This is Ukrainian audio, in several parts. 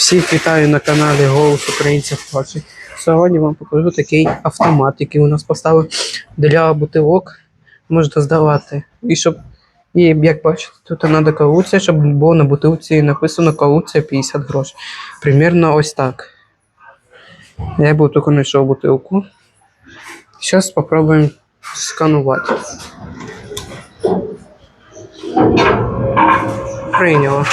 Всіх вітаю на каналі Голос Українців Творчий. Сьогодні вам покажу такий автомат, який у нас поставив для бутилок. Можете здавати. І щоб, і як бачите, тут треба кауція, щоб було на бутилці написано кауція 50 грошей. Примірно ось так. Я був тільки знайшов бутилку. Зараз спробуємо сканувати. Прийняло.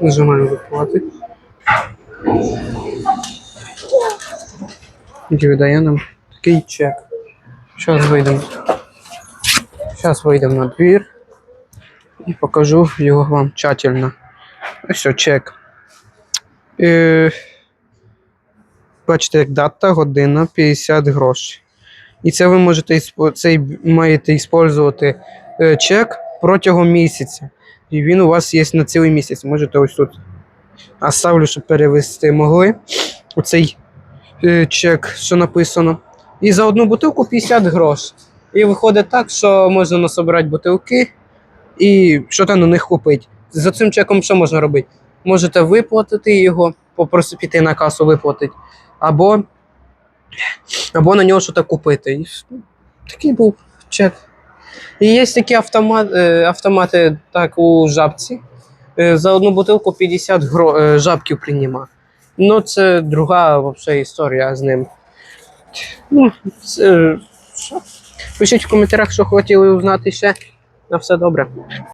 Нажимаємо виплати. І видає нам такий чек. Зараз вийдемо. Зараз вийдемо на двір і покажу його вам тщательно. Ось чек. Е, бачите, як дата, година, 50 грошей. І це ви можете цей маєте використовувати е, чек протягом місяця. І він у вас є на цілий місяць. Можете ось тут. А ставлю, щоб перевести могли. Оцей е, чек, що написано. І за одну бутилку 50 грошей. І виходить так, що можна насобирати бутилки і що-то на них купити. За цим чеком що можна робити? Можете виплатити його, попросити піти на касу виплатити, або, або на нього щось купити. І такий був чек. І є такі автомат, е, автомати так у жабці. Е, За одну бутилку 50 гро, е, жабків приймає. Ну, це друга взагалі, історія з ним. Ну, це. Пишіть в коментарях, що хотіли узнати ще. На все добре.